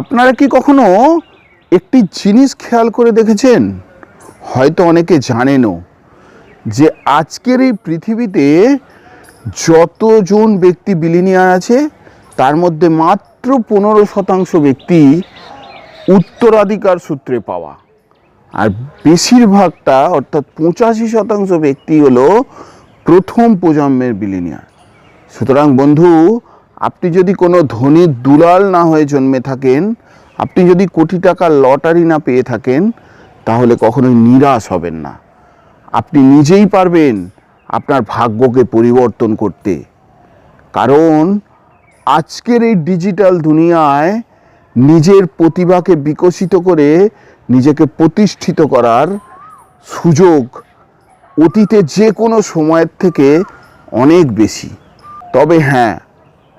আপনারা কি কখনো একটি জিনিস খেয়াল করে দেখেছেন? হয়তো অনেকে জানেনও যে আজকের এই পৃথিবীতে যতজন ব্যক্তি বিলিনিয়ার আছে, তার মধ্যে মাত্র পনেরো শতাংশ ব্যক্তি উত্তরাধিকার সূত্রে পাওয়া। আর বেশিরভাগটা, অর্থাৎ পঁচাশি শতাংশ ব্যক্তি হলো প্রথম প্রজন্মের বিলিনিয়ার। সুতরাং বন্ধু আপনি যদি কোনো ধনী দুলাল না হয়ে জন্মে থাকেন, আপনি যদি কোটি টাকার লটারি না পেয়ে থাকেন, তাহলে কখনোই নিরাশ হবেন না। আপনি নিজেই পারবেন আপনার ভাগ্যকে পরিবর্তন করতে। কারণ আজকের এই ডিজিটাল দুনিয়ায় নিজের প্রতিভাকে বিকশিত করে নিজেকে প্রতিষ্ঠিত করার সুযোগ অতীতে যে কোনো সময়ের থেকে অনেক বেশি। তবে হ্যাঁ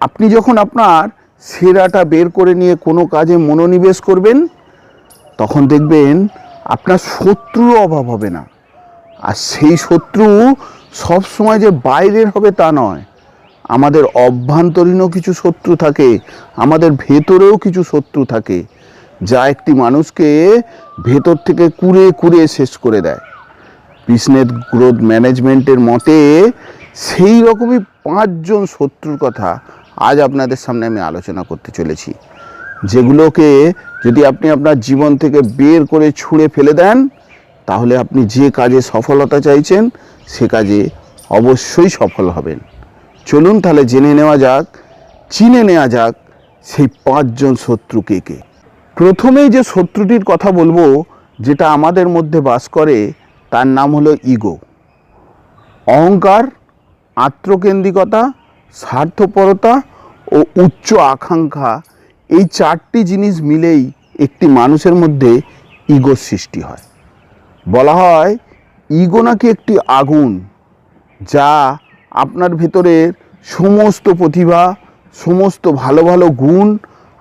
আপনি যখন আপনার সেরাটা বের করে নিয়ে কোনো কাজে মনোনিবেশ করবেন, তখন দেখবেন আপনার শত্রুর অভাব হবে না। আর সেই শত্রু সব সময় যে বাইরের হবে তা নয়। আমাদের অভ্যন্তরীণও কিছু শত্রু থাকে, আমাদের ভেতরেও কিছু শত্রু থাকে, যা একটি মানুষকে ভেতর থেকে কুড়ে কুড়ে শেষ করে দেয়। বিজনেস গ্রোথ ম্যানেজমেন্টের মতে, সেই রকমই পাঁচজন শত্রুর কথা আজ আপনাদের সামনে আমি আলোচনা করতে চলেছি। যেগুলোকে যদি আপনি আপনার জীবন থেকে বের করে ছুঁড়ে ফেলে দেন, তাহলে আপনি যে কাজে সফলতা চাইছেন, সে কাজে অবশ্যই সফল হবেন। চলুন তাহলে জেনে নেওয়া যাক, চিনে নেওয়া যাক সেই পাঁচজন শত্রু কে কে। প্রথমেই যে শত্রুটির কথা বলব, যেটা আমাদের মধ্যে বাস করে, তার নাম হলো ইগো। অহংকার, আত্মকেন্দ্রিকতা স্বার্থপরতা ও উচ্চ আকাঙ্ক্ষা, এই চারটি জিনিস মিলেই একটি মানুষের মধ্যে ইগোর সৃষ্টি হয়। বলা হয়, ইগো নাকি একটি আগুন যা আপনার ভেতরের সমস্ত প্রতিভা, সমস্ত ভালো ভালো গুণ,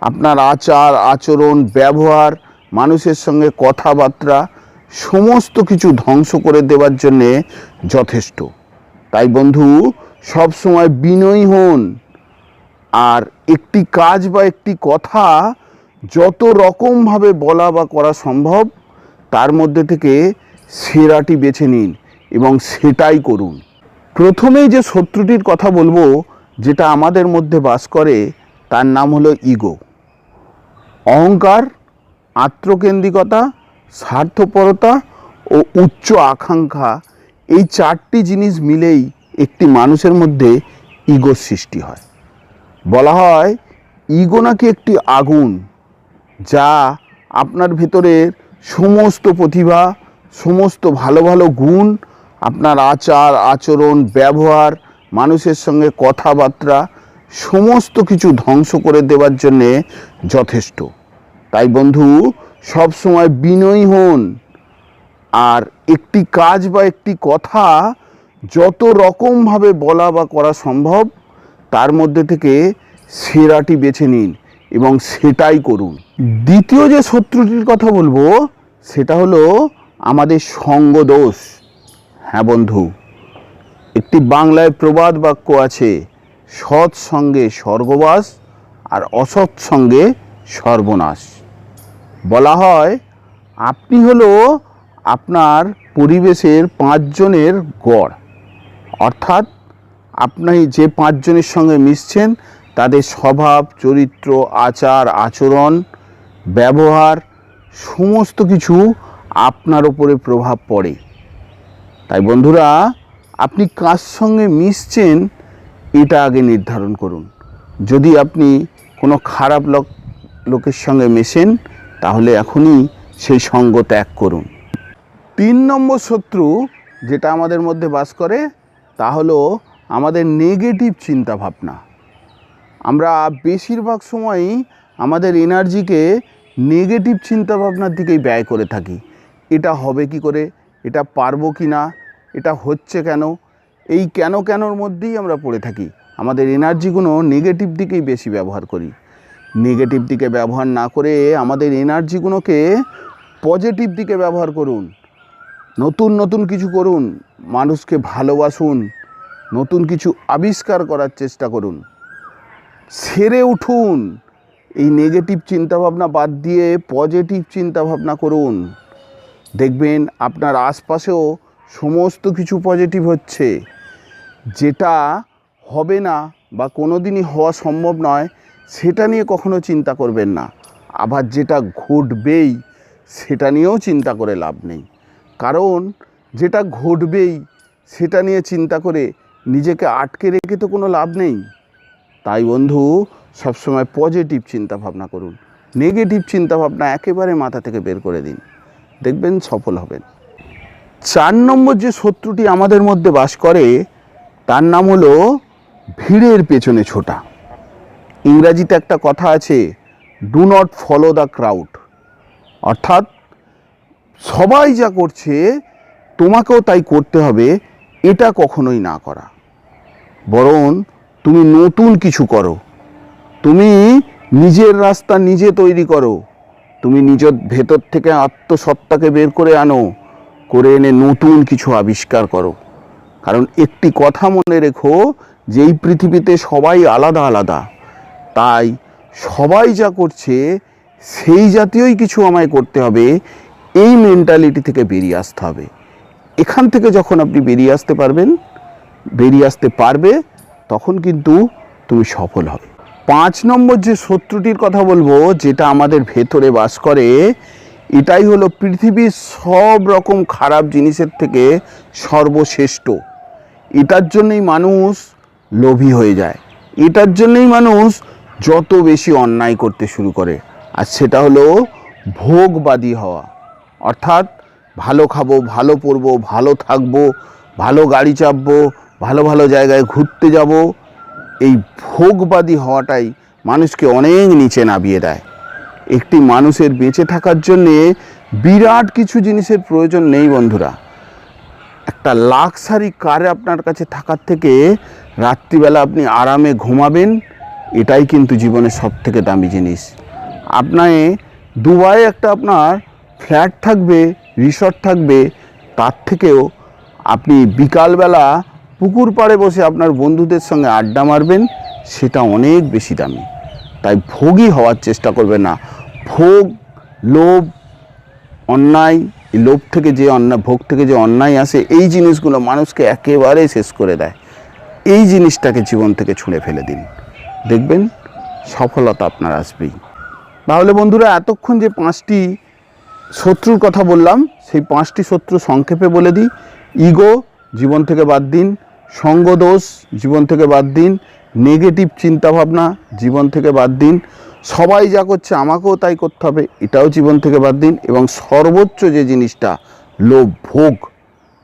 আপনার আচার, আচরণ, ব্যবহার, মানুষের সঙ্গে কথাবার্তা, সমস্ত কিছু ধ্বংস করে দেওয়ার জন্যে যথেষ্ট। তাই বন্ধু সব সময় বিনয়ী হন। আর একটি কাজ বা একটি কথা যত রকমভাবে বলা বা করা সম্ভব, তার মধ্যে থেকে সেরাটি বেছে নিন এবং সেটাই করুন। প্রথমেই যে শত্রুটির কথা বলব, যেটা আমাদের মধ্যে বাস করে, তার নাম হলো ইগো। অহংকার, আত্মকেন্দ্রিকতা, স্বার্থপরতা ও উচ্চ আকাঙ্ক্ষা, এই চারটি জিনিস মিলেই একটি মানুষের মধ্যে ইগোর সৃষ্টি হয়। বলা হয়, ইগো নাকি একটি আগুন যা আপনার ভেতরের সমস্ত প্রতিভা, সমস্ত ভালো ভালো গুণ, আপনার আচার, আচরণ, ব্যবহার, মানুষের সঙ্গে কথাবার্তা, সমস্ত কিছু ধ্বংস করে দেওয়ার জন্যে যথেষ্ট। তাই বন্ধু, সব সময় বিনয়ী হন। আর একটি কাজ বা একটি কথা যত রকমভাবে বলা বা করা সম্ভব, তার মধ্যে থেকে সেরাটি বেছে নিন এবং সেটাই করুন। দ্বিতীয় যে শত্রুটির কথা বলব, সেটা হলো আমাদের সঙ্গ দোষ হ্যাঁ বন্ধু, একটি বাংলায় প্রবাদ বাক্য আছে, সৎ সঙ্গে স্বর্গবাস আর অসৎ সঙ্গে সর্বনাশ। বলা হয়, আপনি হলো আপনার পরিবেশের পাঁচজনের গড়। অর্থাৎ আপনি যে পাঁচজনের সঙ্গে মিশছেন, তাদের স্বভাব, চরিত্র, আচার, আচরণ, ব্যবহার, সমস্ত কিছু আপনার ওপরে প্রভাব পড়ে। তাই বন্ধুরা, আপনি কার সঙ্গে মিশছেন, এটা আগে নির্ধারণ করুন। যদি আপনি কোনো খারাপ লোক, লোকের সঙ্গে মেশেন, তাহলে এখনই সেই সঙ্গ ত্যাগ করুন। তিন নম্বর শত্রু যেটা আমাদের মধ্যে বাস করে তা হলো আমাদের নেগেটিভ চিন্তা ভাবনা আমরা বেশিরভাগ সময়ই আমাদের এনার্জিকে নেগেটিভ চিন্তা ভাবনার দিকেই ব্যয় করে থাকি। এটা হবে কি করে? এটা পারব কি না? এটা হচ্ছে কেন? এই কেন কেনর মধ্যেই আমরা পড়ে থাকি। আমাদের এনার্জিগুলো নেগেটিভ দিকেই বেশি ব্যবহার করি। নেগেটিভ দিকে ব্যবহার না করে আমাদের এনার্জিগুলোকে পজিটিভ দিকে ব্যবহার করুন। নতুন নতুন কিছু করুন, মানুষকে ভালোবাসুন, নতুন কিছু আবিষ্কার করার চেষ্টা করুন। সেরে উঠুন, এই নেগেটিভ চিন্তাভাবনা বাদ দিয়ে পজিটিভ চিন্তাভাবনা করুন। দেখবেন আপনার আশপাশেও সমস্ত কিছু পজিটিভ হচ্ছে। যেটা হবে না বা কোনো দিনই হওয়া সম্ভব নয়, সেটা নিয়ে কখনো চিন্তা করবেন না। আবার যেটা ঘটবেই, সেটা নিয়েও চিন্তা করে লাভ নেই। কারণ যেটা ঘটবেই, সেটা নিয়ে চিন্তা করে নিজেকে আটকে রেখে তো কোনো লাভ নেই। তাই বন্ধু, সবসময় পজিটিভ চিন্তা ভাবনা করুন। নেগেটিভ চিন্তা ভাবনা একেবারে মাথা থেকে বের করে দিন। দেখবেন সফল হবেন। চার নম্বর যে শত্রুটি আমাদের মধ্যে বাস করে, তার নাম হলো ভিড়ের পেছনে ছোটা। ইংরাজিতে একটা কথা আছে do not follow the crowd অর্থাৎ সবাই যা করছে, তোমাকেও তাই করতে হবে, এটা কখনোই না করা। বরং তুমি নতুন কিছু করো। তুমি নিজের রাস্তা নিজে তৈরি করো। তুমি নিজের ভেতর থেকে আত্মসত্তাকে বের করে আনো, করে এনে নতুন কিছু আবিষ্কার করো। কারণ একটি কথা মনে রেখো যে এই পৃথিবীতে সবাই আলাদা আলাদা, তাই সবাই যা করছে, সেই জাতীয়ই কিছু আমায় করতে হবে এই মেন্টালিটি থেকে বেরিয়ে আসতে হবে। এখান থেকে যখন আপনি বেরিয়ে আসতে পারবেন, বেরিয়ে আসতে পারবে, তখন কিন্তু তুমি সফল হবে। পাঁচ নম্বর যে শত্রুটির কথা বলব, যেটা আমাদের ভেতরে বাস করে, এটাই হলো পৃথিবীর সব রকম খারাপ জিনিসের থেকে সর্বশ্রেষ্ঠ। এটার জন্যই মানুষ লোভী হয়ে যায়। এটার জন্যই মানুষ যত বেশি অন্যায় করতে শুরু করে। আর সেটা হলো ভোগবাদী হওয়া। অর্থাৎ ভালো খাব, ভালো পরবো, ভালো থাকব, ভালো গাড়ি চাপবো, ভালো ভালো জায়গায় ঘুরতে যাব, এই ভোগবাদী হওয়াটাই মানুষকে অনেক নিচে নামিয়ে দেয়। একটি মানুষের বেঁচে থাকার জন্যে বিরাট কিছু জিনিসের প্রয়োজন নেই বন্ধুরা। একটা লাক্সারি কারে আপনার কাছে থাকার থেকে রাত্রিবেলা আপনি আরামে ঘুমাবেন, এটাই কিন্তু জীবনের সব থেকে দামি জিনিস। আপনার দুবাই একটা আপনার ফ্ল্যাট থাকবে রিসর্ট থাকবে, তার থেকেও আপনি বিকালবেলা পুকুর পাড়ে বসে আপনার বন্ধুদের সঙ্গে আড্ডা মারবেন, সেটা অনেক বেশি দামি। তাই ভোগী হওয়ার চেষ্টা করবেন না। ভোগ, লোভ, অন্যায় লোভ থেকে যে অন্যায়, ভোগ থেকে যে অন্যায় আসে, এই জিনিসগুলো মানুষকে একেবারে শেষ করে দেয়। এই জিনিসটাকে জীবন থেকে ছুঁড়ে ফেলে দিন। দেখবেন সফলতা আপনার আসবেই। তাহলে বন্ধুরা, এতক্ষণ যে পাঁচটি শত্রুর কথা বললাম, সেই পাঁচটি শত্রু সংক্ষেপে বলে দিই। ইগো জীবন থেকে বাদ দিন। সঙ্গদোষ জীবন থেকে বাদ দিন। নেগেটিভ চিন্তাভাবনা, জীবন থেকে বাদ দিন। সবাই যা করছে আমাকেও তাই করতে হবে, এটাও জীবন থেকে বাদ দিন। এবং সর্বোচ্চ যে জিনিসটা, লোভ, ভোগ,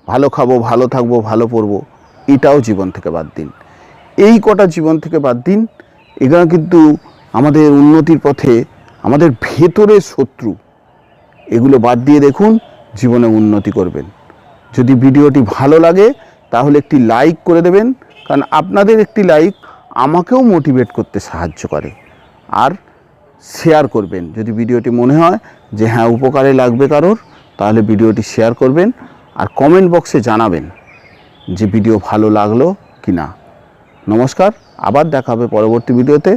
ভালো খাব, ভালো থাকব, ভালো পরবো এটাও জীবন থেকে বাদ দিন। এই কটা জীবন থেকে বাদ দিন। এগুলো কিন্তু আমাদের উন্নতির পথে, আমাদের ভেতরের শত্রু। এগুলো বাদ দিয়ে দেখুন, জীবনে উন্নতি করবেন। যদি ভিডিওটি ভালো লাগে, তাহলে একটি লাইক করে দেবেন, কারণ আপনাদের একটি লাইক আমাকেও মোটিভেট করতে সাহায্য করে। আর শেয়ার করবেন, যদি ভিডিওটি মনে হয় যে হ্যাঁ উপকারে লাগবে কারোর, তাহলে ভিডিওটি শেয়ার করবেন আর কমেন্ট বক্সে জানাবেন যে ভিডিও ভালো লাগল কি না। নমস্কার, আবার দেখা হবে পরবর্তী ভিডিওতে।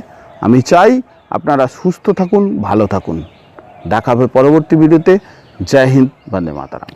আমি চাই আপনারা সুস্থ থাকুন, ভালো থাকুন। দেখা হবে পরবর্তী ভিডিওতে। জয় হিন্দ বন্দে মাতারাম।